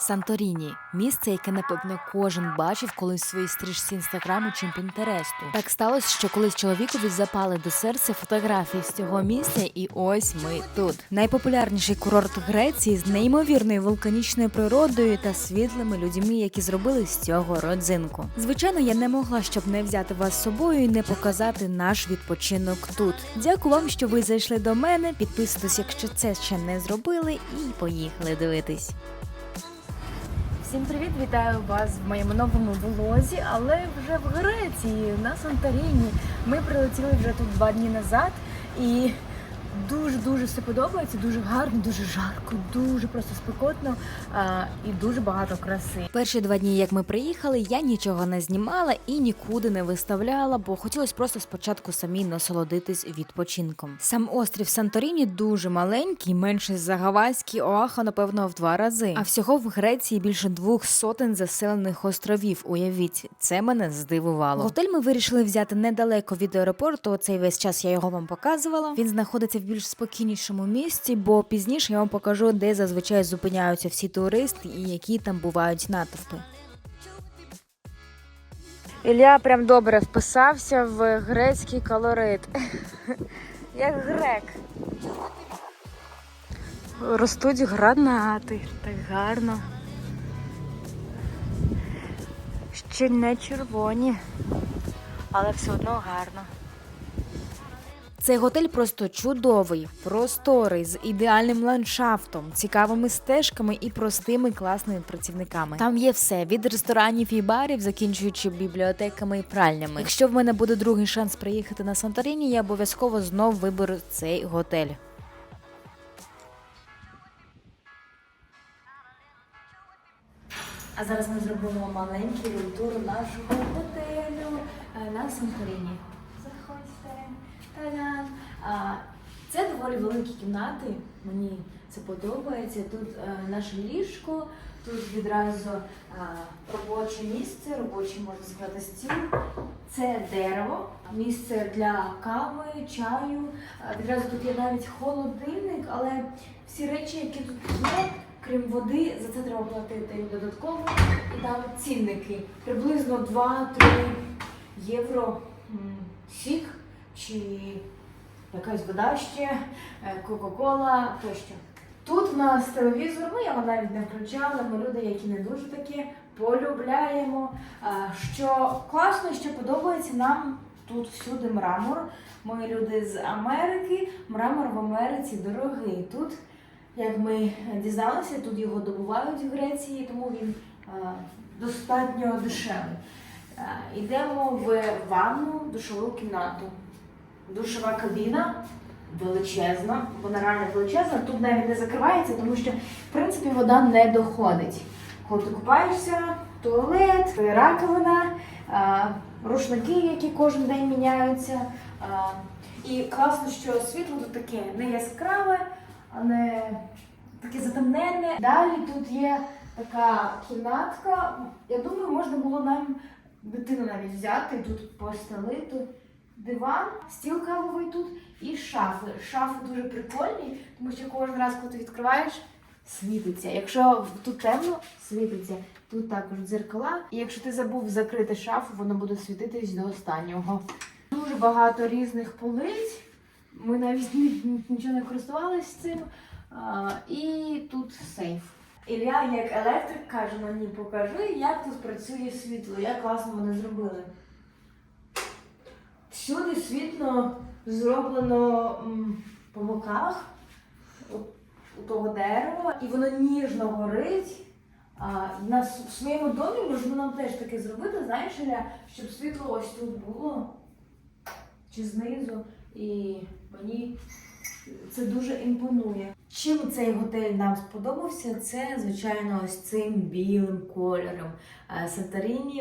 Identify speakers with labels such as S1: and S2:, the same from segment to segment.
S1: Санторіні місце, яке напевно кожен бачив колись в своїй стрічці інстаграму чи Пінтересту. Так сталося, що колись чоловікові запали до серця фотографії з цього місця, і ось ми тут. Найпопулярніший курорт Греції з неймовірною вулканічною природою та світлими людьми, які зробили з цього родзинку. Звичайно, я не могла щоб не взяти вас з собою і не показати наш відпочинок тут. Дякую вам, що ви зайшли до мене. Підписуйтесь, якщо це ще не зробили, і поїхали дивитись. Всім привіт! Вітаю вас в моєму новому влозі, але вже в Греції, на Санторіні. Ми прилетіли вже тут два дні назад і дуже-дуже все подобається, дуже гарно, дуже жарко, дуже просто спекотно а, і дуже багато краси. Перші два дні, як ми приїхали, я нічого не знімала і нікуди не виставляла, бо хотілося просто спочатку самій насолодитись відпочинком. Сам острів Санторіні дуже маленький, менший за Гавайський Оаху, напевно, в два рази. А всього в Греції більше двох сотень заселених островів. Уявіть, це мене здивувало. Готель ми вирішили взяти недалеко від аеропорту. Цей весь час я його вам показувала. Він знаходиться в більш спокійнішому місці, бо пізніше я вам покажу, де зазвичай зупиняються всі туристи і які там бувають натовпи. Ілля прям добре вписався в грецький колорит. Як грек. Ростуть гранати. Так гарно. Ще не червоні, але все одно гарно. Цей готель просто чудовий, просторий, з ідеальним ландшафтом, цікавими стежками і простими класними працівниками. Там є все від ресторанів і барів, закінчуючи бібліотеками і пральнями. Якщо в мене буде другий шанс приїхати на Санторіні, я обов'язково знов виберу цей готель. А зараз ми зробимо маленький тур нашого готелю е, на Санторіні. Це доволі великі кімнати. Мені це подобається. Тут е, наше ліжко, тут відразу е, робоче місце, робочий можна сказати стіл. Це дерево, місце для кави, чаю. Відразу тут є навіть холодильник, але всі речі, які тут є, крім води, за це треба платити додатково. І там цінники. Приблизно 2-3 євро сік чи якась вода ще, е, Кока-Кола тощо. Тут у нас телевізор, ми його навіть не включали. Ми люди, які не дуже такі полюбляємо. Що класно, що подобається нам тут всюди мрамор. Ми люди з Америки. Мрамор в Америці дорогий. Тут, як ми дізналися, тут його добувають в Греції, тому він достатньо дешевий. Йдемо в ванну душову кімнату. Душова кабіна величезна, вона реально величезна. Тут навіть не закривається, тому що в принципі вода не доходить. Коли ти купаєшся, туалет, раковина, рушники, які кожен день міняються. І класно, що світло тут таке не яскраве, а не таке затемнене. Далі тут є така кімнатка. Я думаю, можна було нам дитину навіть взяти тут постелити диван, стіл кавовий тут і шафи. Шафи дуже прикольні, тому що кожен раз, коли ти відкриваєш, світиться. Якщо тут темно, світиться. Тут також дзеркала. І якщо ти забув закрити шафу, воно буде світитись до останнього. Дуже багато різних полиць. Ми навіть нічого не користувалися цим. А, і тут сейф. Ілля, як електрик, каже мені, покажи, як тут працює світло, як класно вони зробили. Всюди світло зроблено по боках у, того дерева, і воно ніжно горить. А, в своєму домі можна нам теж таке зробити, знаєш, Ілля, щоб світло ось тут було чи знизу. І мені це дуже імпонує. Чим цей готель нам сподобався, це, звичайно, ось цим білим кольором. Е,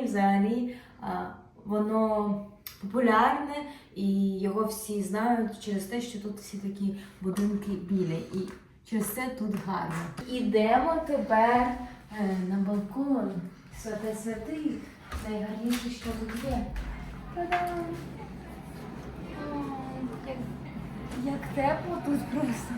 S1: взагалі е, воно популярне і його всі знають через те, що тут всі такі будинки білі. І через це тут гарно. Ідемо тепер е, на балкон. Святе святих. Найгарніше, що тут є. Та-дам! Як, як тепло тут просто.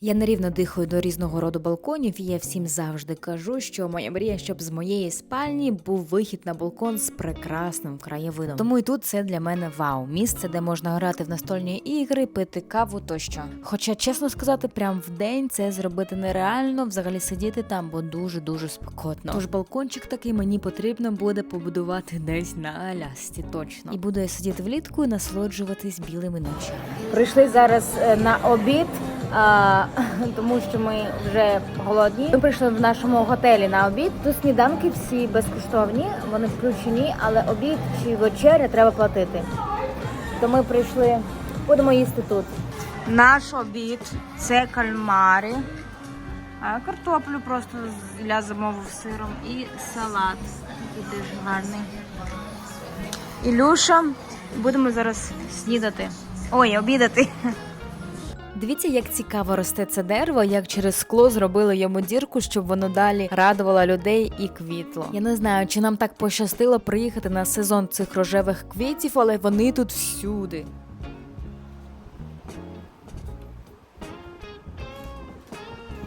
S2: Я нерівно дихаю до різного роду балконів, і я всім завжди кажу, що моя мрія, щоб з моєї спальні був вихід на балкон з прекрасним краєвидом. Тому і тут це для мене вау, місце, де можна грати в настольні ігри, пити каву тощо. Хоча, чесно сказати, прям в день це зробити нереально, взагалі сидіти там, бо дуже дуже спекотно. Тож балкончик такий мені потрібно буде побудувати десь на Алясці, точно. І буду я сидіти влітку і насолоджуватись білими ночами.
S1: Прийшли зараз е, на обід, а, тому що ми вже голодні. Ми прийшли в нашому готелі на обід. Тут сніданки всі безкоштовні, вони включені, але обід чи вечеря треба платити. То ми прийшли, будемо їсти тут. Наш обід це кальмари, картоплю просто я замовив сиром і салат. Такий дуже гарний. Ілюша, будемо зараз снідати. Ой, обідати.
S2: Дивіться, як цікаво росте це дерево, як через скло зробили йому дірку, щоб воно далі радувало людей і квітло. Я не знаю, чи нам так пощастило приїхати на сезон цих рожевих квітів, але вони тут всюди.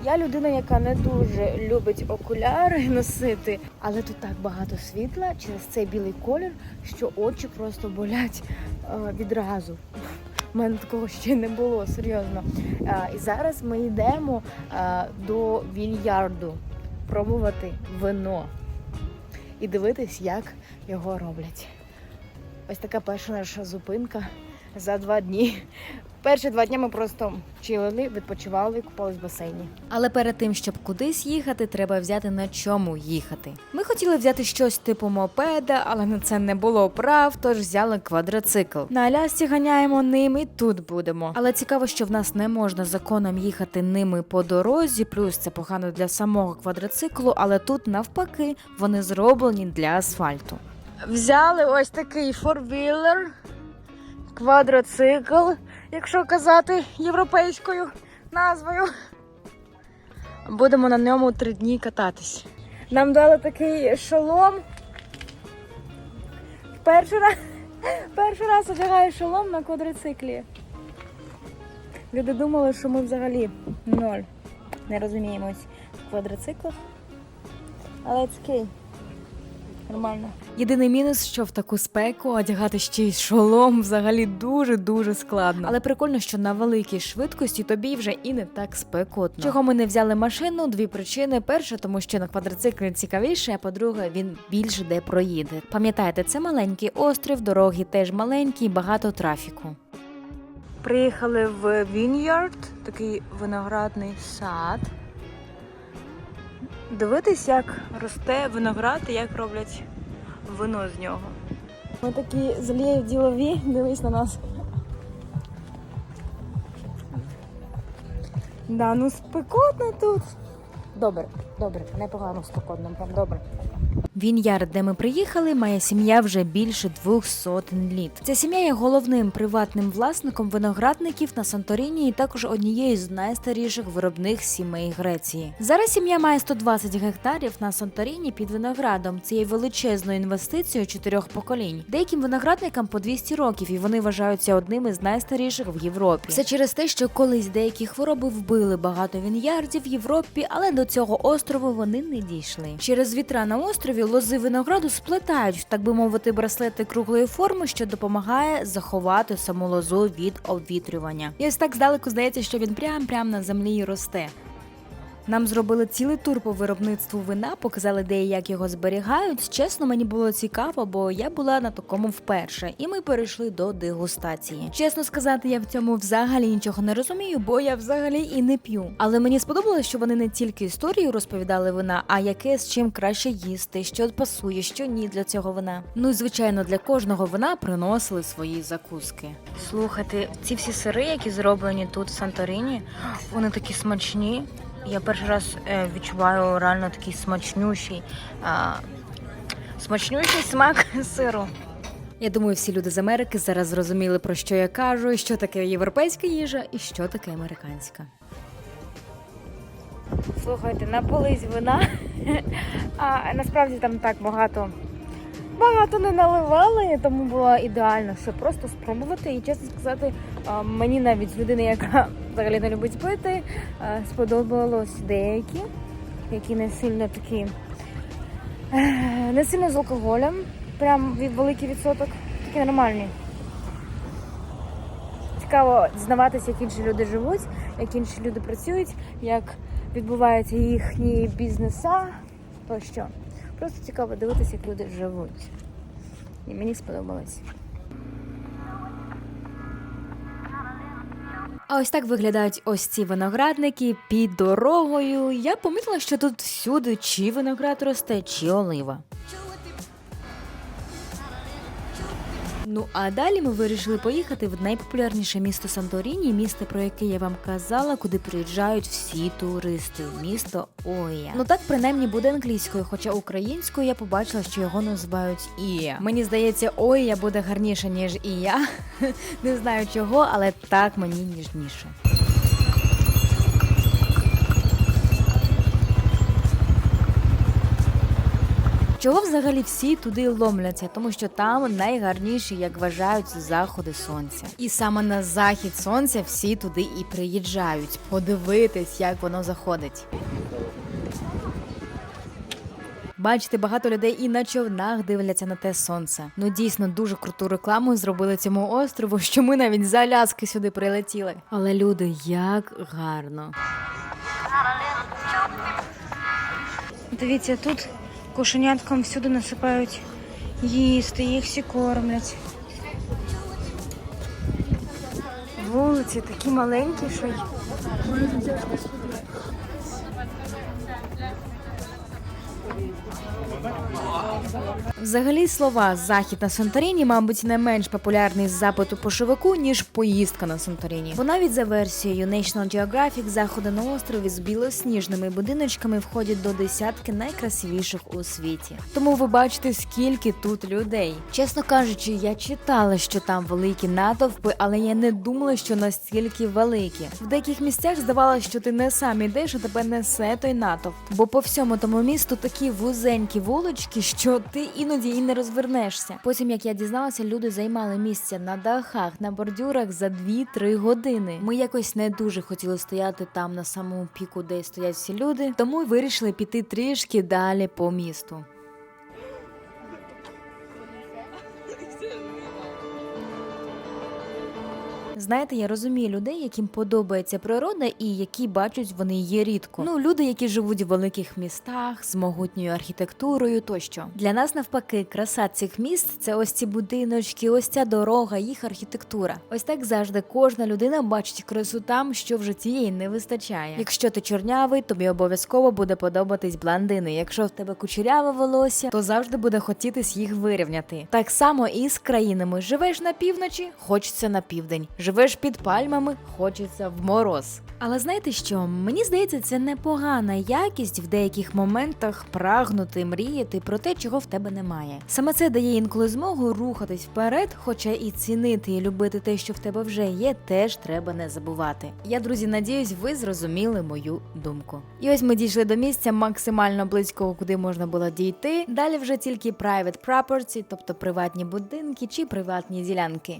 S1: Я людина, яка не дуже любить окуляри носити, але тут так багато світла через цей білий колір, що очі просто болять е, відразу. У мене такого ще не було, серйозно. Е, і зараз ми йдемо е, до вільярду пробувати вино і дивитись, як його роблять. Ось така перша наша зупинка за два дні. Перші два дні ми просто чилили, відпочивали, купались в басейні.
S2: Але перед тим, щоб кудись їхати, треба взяти на чому їхати. Ми хотіли взяти щось типу мопеда, але на це не було прав, тож взяли квадроцикл. На Алясці ганяємо ним і тут будемо. Але цікаво, що в нас не можна законом їхати ними по дорозі, плюс це погано для самого квадроциклу, але тут навпаки вони зроблені для асфальту.
S1: Взяли ось такий форвілер, квадроцикл, якщо казати європейською назвою. Будемо на ньому три дні кататись. Нам дали такий шолом. Перший раз, перший раз одягаю шолом на квадроциклі. Люди думали, що ми взагалі ноль. Не розуміємось в квадроциклах. Але це окей. Нормально.
S2: Єдиний мінус, що в таку спеку одягати ще й шолом взагалі дуже дуже складно. Але прикольно, що на великій швидкості тобі вже і не так спекотно. Чого ми не взяли машину? Дві причини: перша, тому що на квадроциклі цікавіше, а по-друге, він більше де проїде. Пам'ятаєте, це маленький острів, дороги теж маленькі, багато трафіку.
S1: Приїхали в Віньярд, такий виноградний сад. Дивитись, як росте виноград і як роблять вино з нього. Ми такі злі ділові, дивись на нас. Да, ну спекотно тут. Добре, добре, непогано спекотно, прям добре.
S2: Віньярд, де ми приїхали, має сім'я вже більше двох сотень літ. Ця сім'я є головним приватним власником виноградників на Санторіні і також однією з найстаріших виробних сімей Греції. Зараз сім'я має 120 гектарів на Санторіні під виноградом. Це є величезною інвестицією чотирьох поколінь. Деяким виноградникам по 200 років, і вони вважаються одними з найстаріших в Європі. Все через те, що колись деякі хвороби вбили багато віньярдів в Європі, але до цього острову вони не дійшли. Через вітра на острові лози винограду сплетають, так би мовити, браслети круглої форми, що допомагає заховати саму лозу від обвітрювання. І ось так здалеку здається, що він прям прям на землі і росте. Нам зробили цілий тур по виробництву вина, показали, де і як його зберігають. Чесно, мені було цікаво, бо я була на такому вперше, і ми перейшли до дегустації. Чесно сказати, я в цьому взагалі нічого не розумію, бо я взагалі і не п'ю. Але мені сподобалось, що вони не тільки історію розповідали вина, а яке з чим краще їсти, що пасує, що ні для цього вина. Ну і звичайно, для кожного вина приносили свої закуски.
S1: Слухайте, ці всі сири, які зроблені тут в Санторині, вони такі смачні. Я перший раз е, відчуваю реально такий смачнющий, а, смачнющий смак сиру.
S2: Я думаю, всі люди з Америки зараз зрозуміли, про що я кажу, що таке європейська їжа і що таке американська.
S1: Слухайте, напились вина, а насправді там так багато. Багато не наливали, тому було ідеально, щоб просто спробувати. І чесно сказати, мені навіть з людини, яка
S3: взагалі не любить пити. Е, Сподобалось деякі, які не сильно такі, е, не сильно з алкоголем, прям від великий відсоток, такі нормальні. Цікаво дізнаватися, як інші люди живуть, як інші люди працюють, як відбуваються їхні бізнеса тощо. Просто цікаво дивитися, як люди живуть. І мені сподобалось.
S2: А ось так виглядають ось ці виноградники під дорогою. Я помітила, що тут всюди чи виноград росте, чи олива. Ну а далі ми вирішили поїхати в найпопулярніше місто Санторіні, місто, про яке я вам казала, куди приїжджають всі туристи. Місто Оя. Ну так принаймні буде англійською, хоча українською я побачила, що його називають Ія. Мені здається, Оя буде гарніше, ніж Ія. Не знаю чого, але так мені ніжніше. Чого взагалі всі туди ломляться? Тому що там найгарніші, як вважають, заходи сонця. І саме на захід сонця всі туди і приїжджають подивитись, як воно заходить. Бачите, багато людей і на човнах дивляться на те сонце. Ну дійсно дуже круту рекламу зробили цьому острову, що ми навіть з Аляски сюди прилетіли. Але люди, як гарно.
S3: Дивіться, тут кошеняткам всюди насипають їсти, їх всі кормлять. Вулиці такі маленькі, що й
S2: Взагалі слова захід на Санторіні, мабуть, не менш популярний з запиту пошивику, ніж поїздка на Санторіні. Бо навіть за версією National Geographic заходи на острові з білосніжними будиночками входять до десятки найкрасивіших у світі. Тому ви бачите, скільки тут людей. Чесно кажучи, я читала, що там великі натовпи, але я не думала, що настільки великі. В деяких місцях здавалося, що ти не сам ідеш, а тебе несе той натовп. Бо по всьому тому місту такі вузенькі вулочки, що ти іноді і не розвернешся. Потім, як я дізналася, люди займали місця на дахах, на бордюрах за 2-3 години. Ми якось не дуже хотіли стояти там на самому піку, де стоять всі люди, тому вирішили піти трішки далі по місту. Знаєте, я розумію людей, яким подобається природа і які бачать вони її рідко. Ну, люди, які живуть в великих містах з могутньою архітектурою тощо. Для нас навпаки, краса цих міст це ось ці будиночки, ось ця дорога, їх архітектура. Ось так завжди кожна людина бачить красу там, що в житті їй не вистачає. Якщо ти чорнявий, тобі обов'язково буде подобатись блондини. Якщо в тебе кучеряве волосся, то завжди буде хотітись їх вирівняти. Так само і з країнами. Живеш на півночі, хочеться на південь. Живеш під пальмами, хочеться в мороз. Але знаєте що? Мені здається, це непогана якість в деяких моментах прагнути, мріяти про те, чого в тебе немає. Саме це дає інколи змогу рухатись вперед, хоча і цінити і любити те, що в тебе вже є, теж треба не забувати. Я, друзі, надіюсь, ви зрозуміли мою думку. І ось ми дійшли до місця максимально близького, куди можна було дійти. Далі вже тільки private property, тобто приватні будинки чи приватні ділянки.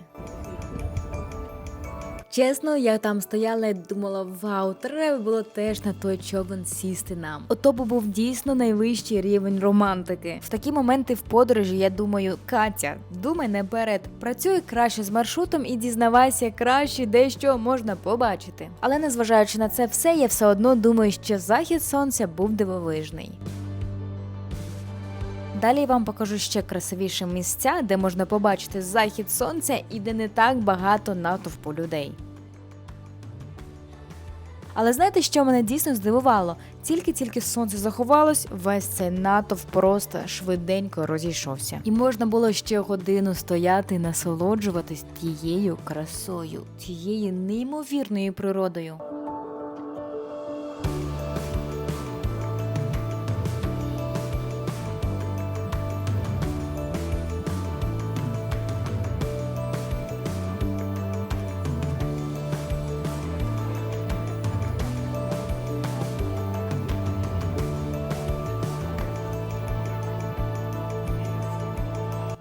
S2: Чесно, я там стояла і думала, вау, треба було теж на той човен сісти нам. Ото був дійсно найвищий рівень романтики. В такі моменти в подорожі я думаю, Катя, думай наперед, працюй краще з маршрутом і дізнавайся краще, де що можна побачити. Але незважаючи на це все, я все одно думаю, що захід сонця був дивовижний. Далі я вам покажу ще красивіші місця, де можна побачити захід сонця і де не так багато натовпу людей. Але знаєте, що мене дійсно здивувало? Тільки-тільки сонце заховалось, весь цей натовп просто швиденько розійшовся. І можна було ще годину стояти і насолоджуватись тією красою, тією неймовірною природою.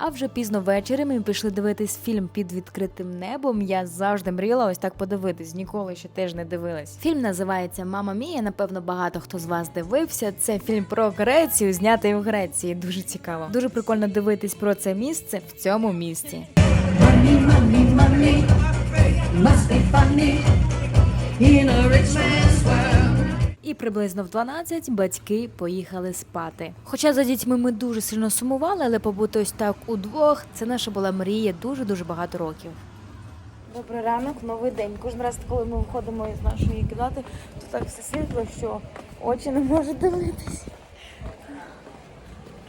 S2: Вже пізно ввечері ми пішли дивитись фільм під відкритим небом. Я завжди мріяла ось так подивитись. Ніколи ще теж не дивилась. Фільм називається Мама Мія. Напевно, багато хто з вас дивився. Це фільм про Грецію, знятий в Греції. Дуже цікаво. Дуже прикольно дивитись про це місце в цьому
S4: money must be funny in a rich man's world.
S2: І приблизно в 12 батьки поїхали спати. Хоча за дітьми ми дуже сильно сумували, але побути ось так удвох це наша була мрія дуже дуже багато років.
S3: Добрий ранок, новий день. Кожен раз, коли ми виходимо із нашої кімнати, то так все світло, що очі не можуть дивитись.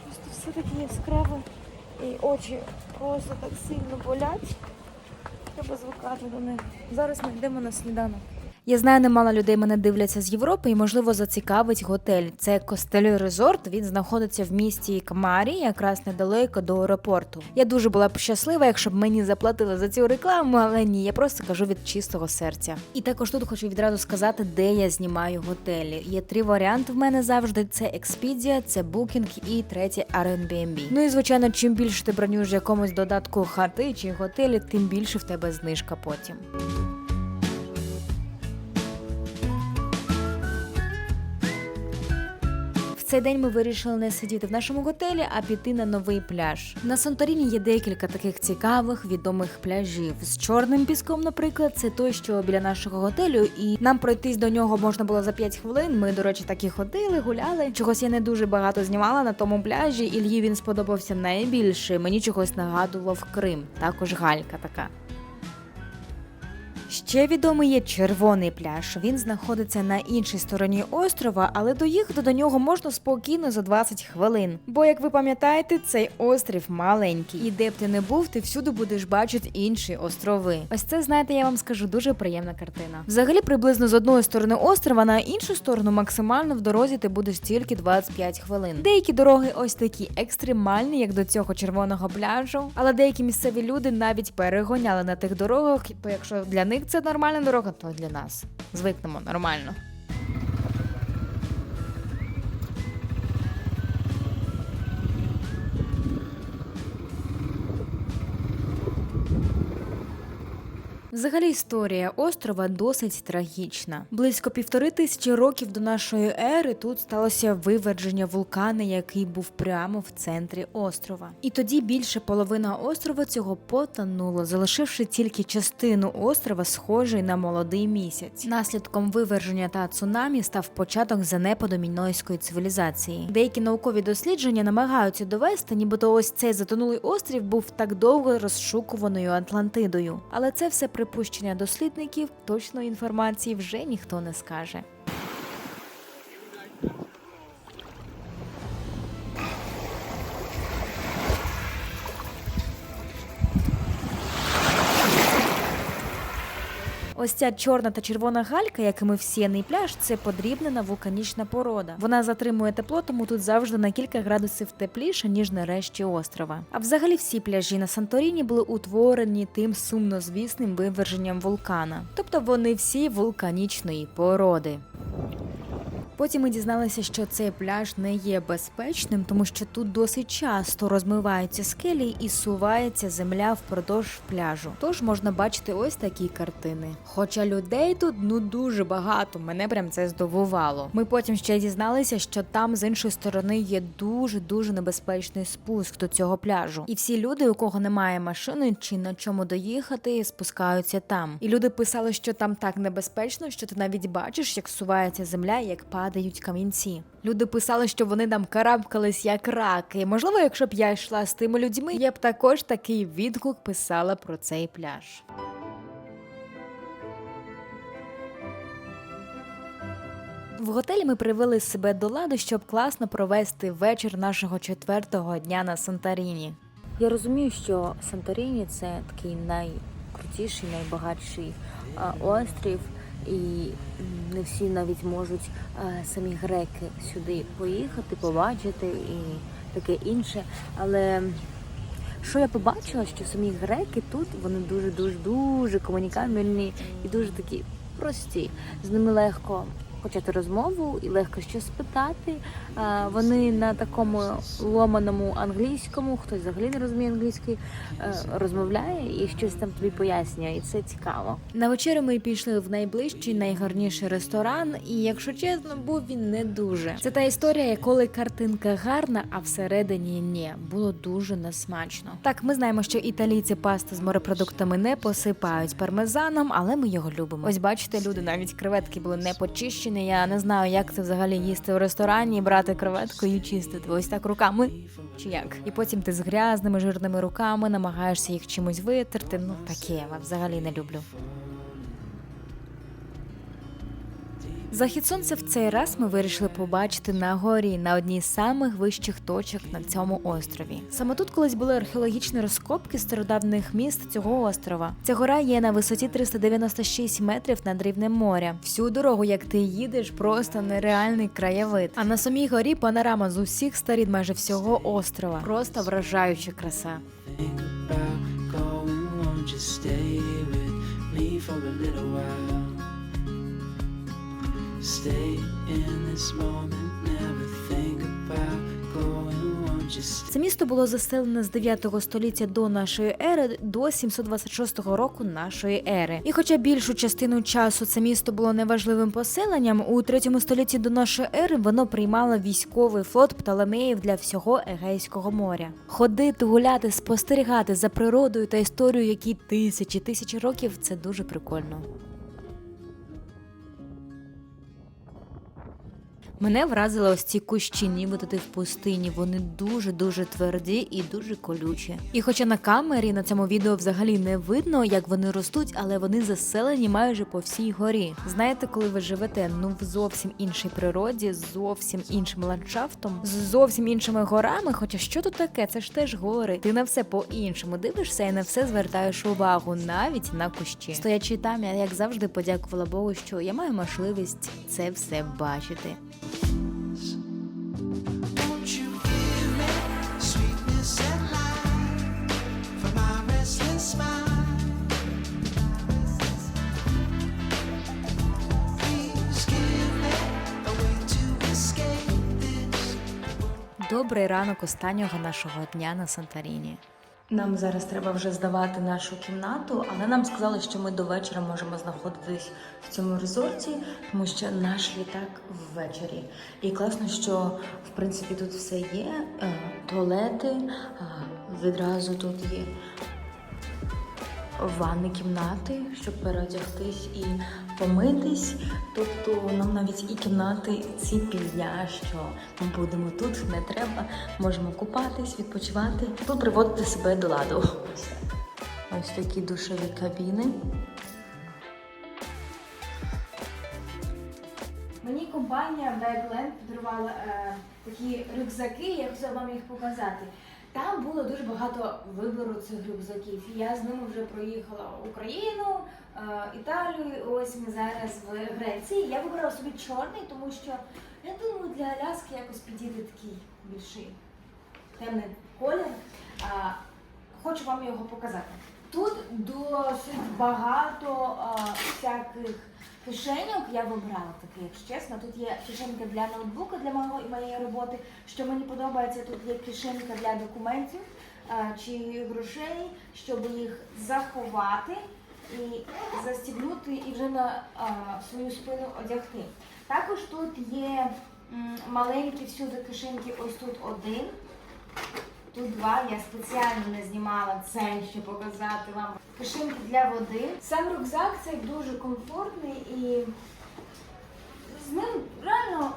S3: Просто все таке яскраве і очі просто так сильно болять. Треба звикати до них. Зараз ми йдемо на сніданок.
S2: Я знаю, немало людей мене дивляться з Європи і можливо зацікавить готель. Це Костель Резорт. Він знаходиться в місті Камарі, якраз недалеко до аеропорту. Я дуже була б щаслива, якщо б мені заплатили за цю рекламу, але ні, я просто кажу від чистого серця. І також тут хочу відразу сказати, де я знімаю готелі. Є три варіанти в мене завжди: це Expedia, це Booking і третє Airbnb. Ну і звичайно, чим більше ти бронюєш якомусь додатку хати чи готелі, тим більше в тебе знижка потім. Цей день ми вирішили не сидіти в нашому готелі, а піти на новий пляж. На Санторіні є декілька таких цікавих відомих пляжів. З чорним піском, наприклад, це той, що біля нашого готелю, і нам пройтись до нього можна було за 5 хвилин. Ми, до речі, так і ходили, гуляли. Чогось я не дуже багато знімала на тому пляжі. Ільї він сподобався найбільше. Мені чогось нагадував Крим. Також галька така. Ще відомий є червоний пляж. Він знаходиться на іншій стороні острова, але доїхати до нього можна спокійно за 20 хвилин. Бо, як ви пам'ятаєте, цей острів маленький, і де б ти не був, ти всюди будеш бачити інші острови. Ось це, знаєте, я вам скажу дуже приємна картина. Взагалі, приблизно з одної сторони острова на іншу сторону максимально в дорозі ти будеш тільки 25 хвилин. Деякі дороги ось такі екстремальні, як до цього червоного пляжу, але деякі місцеві люди навіть перегоняли на тих дорогах, то якщо для них це нормальна дорога, то для нас звикнемо нормально. Взагалі історія острова досить трагічна. Близько півтори тисячі років до нашої ери тут сталося виверження вулкана, який був прямо в центрі острова. І тоді більше половина острова цього потонуло, залишивши тільки частину острова, схожий на молодий місяць. Наслідком виверження та цунамі став початок занепаду мінойської цивілізації. Деякі наукові дослідження намагаються довести, нібито ось цей затонулий острів був так довго розшукуваною Атлантидою. Але це все припущення дослідників, точної інформації вже ніхто не скаже. Ось ця чорна та червона галька, якими всіяний пляж, це подрібнена вулканічна порода. Вона затримує тепло, тому тут завжди на кілька градусів тепліше, ніж на решті острова. А взагалі всі пляжі на Санторіні були утворені тим сумнозвісним виверженням вулкана, тобто вони всі вулканічної породи. Потім ми дізналися, що цей пляж не є безпечним, тому що тут досить часто розмиваються скелі і сувається земля впродовж пляжу. Тож можна бачити ось такі картини. Хоча людей тут ну дуже багато, мене прям це здивувало. Ми потім ще дізналися, що там з іншої сторони є дуже дуже небезпечний спуск до цього пляжу. І всі люди, у кого немає машини чи на чому доїхати, спускаються там. І люди писали, що там так небезпечно, що ти навіть бачиш, як сувається земля, як падають камінці. Люди писали, що вони там карабкались як раки. Можливо, якщо б я йшла з тими людьми, я б також такий відгук писала про цей пляж. В готелі ми привели себе до ладу, щоб класно провести вечір нашого четвертого дня на Санторіні. Я розумію, що Санторіні це такий найкрутіший, найбагатший острів, і не всі навіть можуть а, самі греки сюди поїхати, побачити і таке інше. Але що я побачила, що самі греки тут вони дуже дуже дуже комунікабельні і дуже такі прості. З ними легко почати розмову і легко щось спитати. Вони на такому ломаному англійському, хтось взагалі не розуміє англійської, е, розмовляє і щось там тобі пояснює, і це цікаво. На вечерю ми пішли в найближчий, найгарніший ресторан, і якщо чесно, був він не дуже. Це та історія, коли картинка гарна, а всередині ні. Було дуже несмачно. Так, ми знаємо, що італійці пасту з морепродуктами не посипають пармезаном, але ми його любимо. Ось бачите, люди навіть креветки були не почищені. Я не знаю, як це взагалі їсти в ресторані, брати креветку і чистити. Ось так руками. Чи як? І потім ти з грязними жирними руками намагаєшся їх чимось витерти. Ну таке я взагалі не люблю. Захід сонця в цей раз ми вирішили побачити на горі на одній з самих вищих точок на цьому острові. Саме тут колись були археологічні розкопки стародавних міст цього острова. Ця гора є на висоті 396 метрів над рівнем моря. Всю дорогу, як ти їдеш, просто нереальний краєвид. А на самій горі панорама з усіх сторін майже всього острова. Просто вражаюча краса.
S5: for a little while?
S2: Це місто було заселене з 9 століття до нашої ери до 726 року нашої ери. І хоча більшу частину часу це місто було неважливим поселенням, у 3 столітті до нашої ери воно приймало військовий флот Птолемеїв для всього Егейського моря. Ходити, гуляти, спостерігати за природою та історією, які тисячі тисячі років це дуже прикольно. Мене вразили ось ці кущі, нібито ти в пустині. Вони дуже дуже тверді і дуже колючі. І хоча на камері на цьому відео взагалі не видно, як вони ростуть, але вони заселені майже по всій горі. Знаєте, коли ви живете ну в зовсім іншій природі, зовсім іншим ландшафтом, з зовсім іншими горами. Хоча що тут таке? Це ж теж гори. Ти на все по-іншому дивишся і на все звертаєш увагу, навіть на кущі. Стоячи там, я як завжди подякувала Богу, що я маю можливість це все бачити. Добрий ранок останнього нашого дня на Санторіні.
S1: Нам зараз треба вже здавати нашу кімнату, але нам сказали, що ми до вечора можемо знаходитись в цьому резорті, тому що наш літак ввечері. І класно, що в принципі тут все є. е, Туалети, е, відразу тут є ванни кімнати, щоб переодягтись і помитись. Тобто нам навіть і кімнати ці підня, що ми будемо тут, не треба. Можемо купатись, відпочивати, тут приводити себе до ладу. Ось такі душові кабіни. Мені компанія Bagland подарувала е, такі рюкзаки, я хотіла вам їх показати. Там було дуже багато вибору цих рюкзаків. Я з ними вже проїхала Україну, е, Італію. Ось ми зараз в Греції. Я вибрала собі чорний, тому що я думаю, для Аляски якось підійде такий більший темний колір. Хочу вам його показати. Тут досить багато всяких кишеньок я вибрала таке, якщо чесно. Тут є кишенька для ноутбука для мого і моєї роботи. Що мені подобається, тут є кишенька для документів а, чи грошей, щоб їх заховати і застібнути і вже на а, свою спину одягти. Також тут є м, маленькі всюди кишеньки, ось тут один. Тут два, я спеціально не знімала це, щоб показати вам. Кишинки для води. Сам рюкзак цей дуже комфортний і з ним реально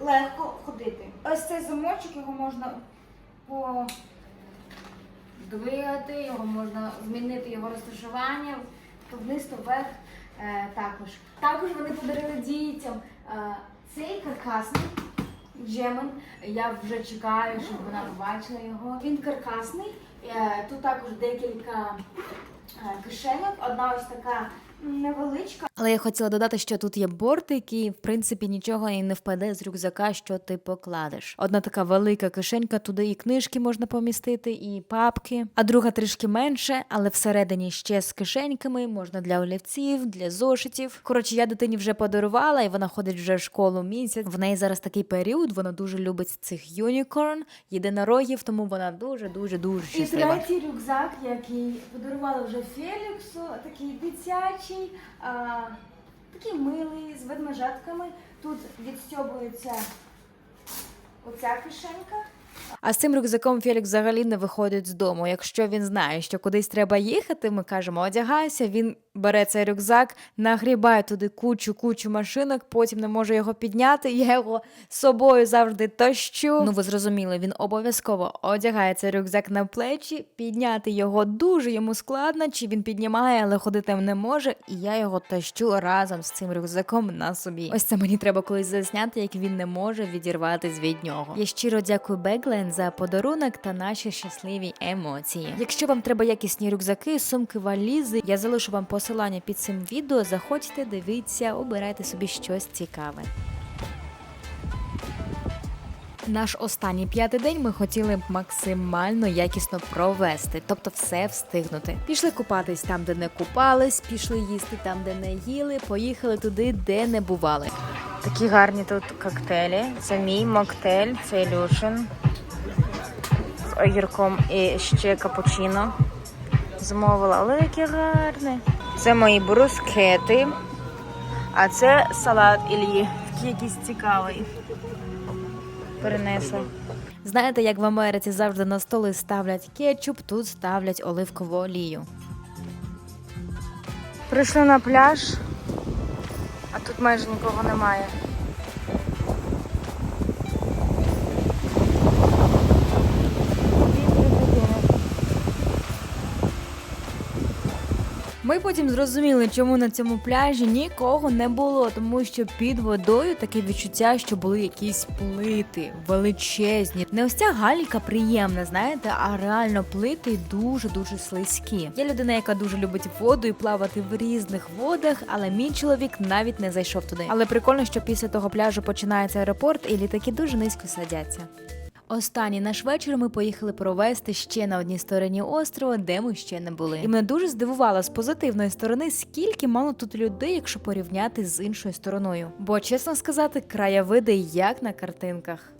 S1: легко ходити. Ось цей замочок, його можна подвигати, його можна змінити його розташування, то вниз, то вверх е, також. Також вони подарили дітям е, цей каркасний. Джемен. Я вже чекаю, щоб вона побачила його. Він каркасний. Е, Тут також декілька е. Одна ось така невеличка.
S2: Але я хотіла додати, що тут є бортик, і в принципі нічого і не впаде з рюкзака, що ти покладеш. Одна така велика кишенька, туди і книжки можна помістити, і папки, а друга трішки менше, але всередині ще з кишеньками можна для олівців, для зошитів. Коротше, я дитині вже подарувала, і вона ходить вже в школу місяць. В неї зараз такий період, вона дуже любить цих юнікорн, єдинорогів, тому вона дуже, дуже, дуже
S1: І третій рюкзак, який подарували вже Феліксу, такий дитячий, а, такий милий, з ведмежатками. Тут відстьобується оця кишенька.
S2: А з цим рюкзаком Фелікс взагалі не виходить з дому. Якщо він знає, що кудись треба їхати, ми кажемо одягайся. Він бере цей рюкзак, нагрібає туди кучу кучу машинок, потім не може його підняти. Я його собою завжди тащу. Ну ви зрозуміли, він обов'язково одягає цей рюкзак на плечі. Підняти його дуже йому складно. Чи він піднімає, але ходити не може. І я його тащу разом з цим рюкзаком на собі. Ось це мені треба колись засняти, як він не може відірватись від нього. Я щиро дякую Беглен за подарунок та наші щасливі емоції. Якщо вам треба якісні рюкзаки, сумки, валізи, я залишу вам посилання під цим відео. Заходьте, дивіться, обирайте собі щось цікаве. Наш останній п'ятий день ми хотіли б максимально якісно провести, тобто все встигнути. Пішли купатись там, де не купались, пішли їсти там, де не їли, поїхали туди, де не бували. Такі гарні тут коктейлі. Це мій моктейль, це Ілюшин з огірком і ще капучино. Замовила, але які гарні. Це мої брускети, а це салат Іллі. Такий якийсь цікавий. Перенесла. Знаєте, як в Америці завжди на столи ставлять кетчуп, тут ставлять оливкову олію. Прийшли на пляж, а тут майже нікого немає. Ми потім зрозуміли, чому на цьому пляжі нікого не було, тому що під водою таке відчуття, що були якісь плити величезні. Не ось ця галька приємна, знаєте, а реально плити дуже дуже слизькі. Я людина, яка дуже любить воду і плавати в різних водах, але мій чоловік навіть не зайшов туди. Але прикольно, що після того пляжу починається аеропорт, і літаки дуже низько садяться. Останній наш вечір ми поїхали провести ще на одній стороні острова, де ми ще не були. І мене дуже здивувало з позитивної сторони, скільки мало тут людей, якщо порівняти з іншою стороною. Бо, чесно сказати, краєвиди як на картинках.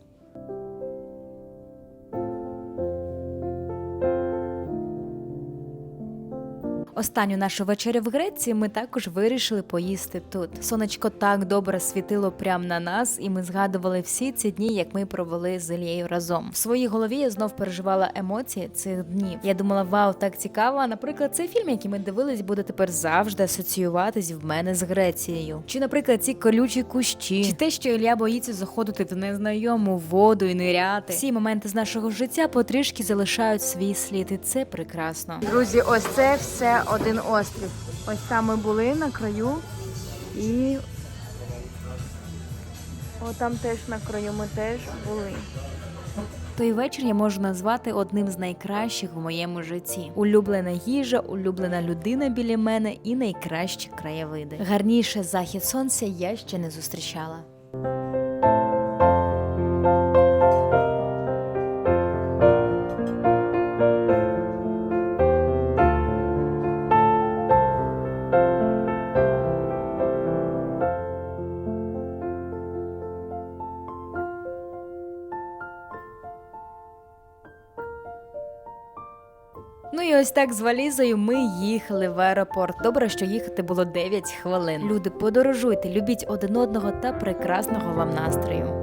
S2: Останню нашу вечерю в Греції ми також вирішили поїсти тут. Сонечко так добре світило прямо на нас, і ми згадували всі ці дні, як ми провели з Ілією разом. В своїй голові я знов переживала емоції цих днів. Я думала, вау, так цікаво. Наприклад, цей фільм, який ми дивились, буде тепер завжди асоціюватись в мене з Грецією. Чи, наприклад, ці колючі кущі, чи те, що Ілля боїться заходити в незнайому воду і ниряти. Всі моменти з нашого життя потрішки залишають свій слід, і це прекрасно.
S3: Друзі, ось це все один острів. Ось там ми були на краю і О, там теж на краю ми теж були.
S2: Той вечір я можу назвати одним з найкращих в моєму житті. Улюблена їжа, улюблена людина біля мене і найкращі краєвиди. Гарніше захід сонця я ще не зустрічала. Так з валізою ми їхали в аеропорт. Добре, що їхати було 9 хвилин. Люди, подорожуйте, любіть один одного та прекрасного вам настрою.